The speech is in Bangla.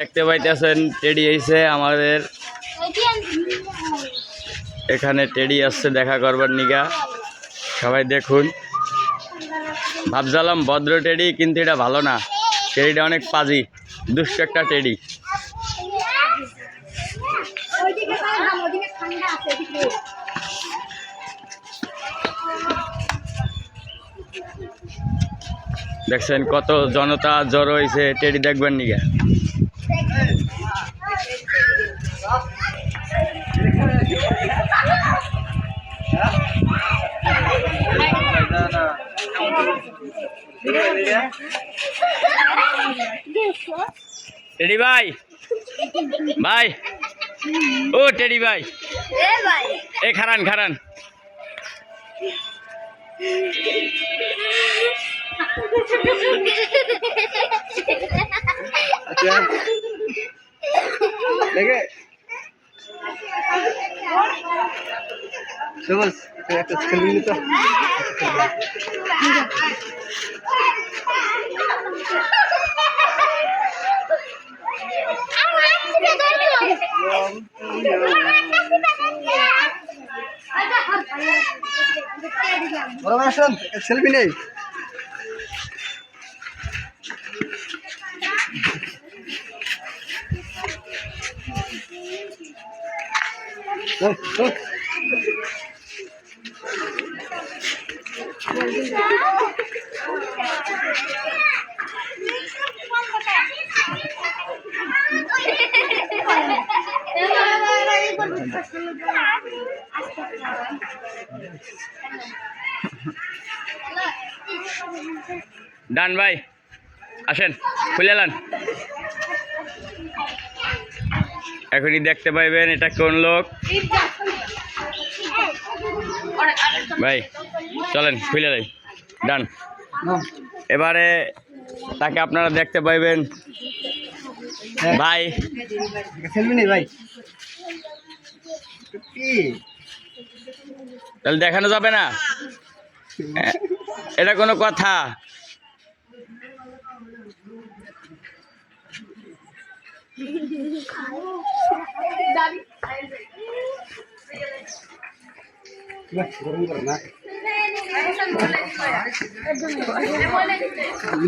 দেখতে পাইতেছেন, টেডি এসে আমাদের। এখানে টেডি আসছে, দেখা করবার নিগা। সবাই দেখুন। ভাবজালাম ভদ্র টেডি, কিন্তু এটা ভালো না। টেডিটা অনেক পাজি, দুষ্ট একটা টেডি। দেখছেন কত জনতা জড়ো হয়েছে টেডি দেখবেন নিগা। টেডি ভাই। ভাই। ও টেডি ভাই। এ খারান খারান। দেখে। একটা সেলফি নিতে বড় সেলফি নেই ওই, ওই। ডান ভাই আসেন খুলে লান এখনই দেখতে পাইবেন এটা কোন লোক। ভাই চলেন খুলে যাই ডান। এবারে তাকে আপনারা দেখতে পাইবেন। হ্যাঁ, ভাই। ভাই। তাহলে দেখানো যাবে না? এটা কোনো কথা। না।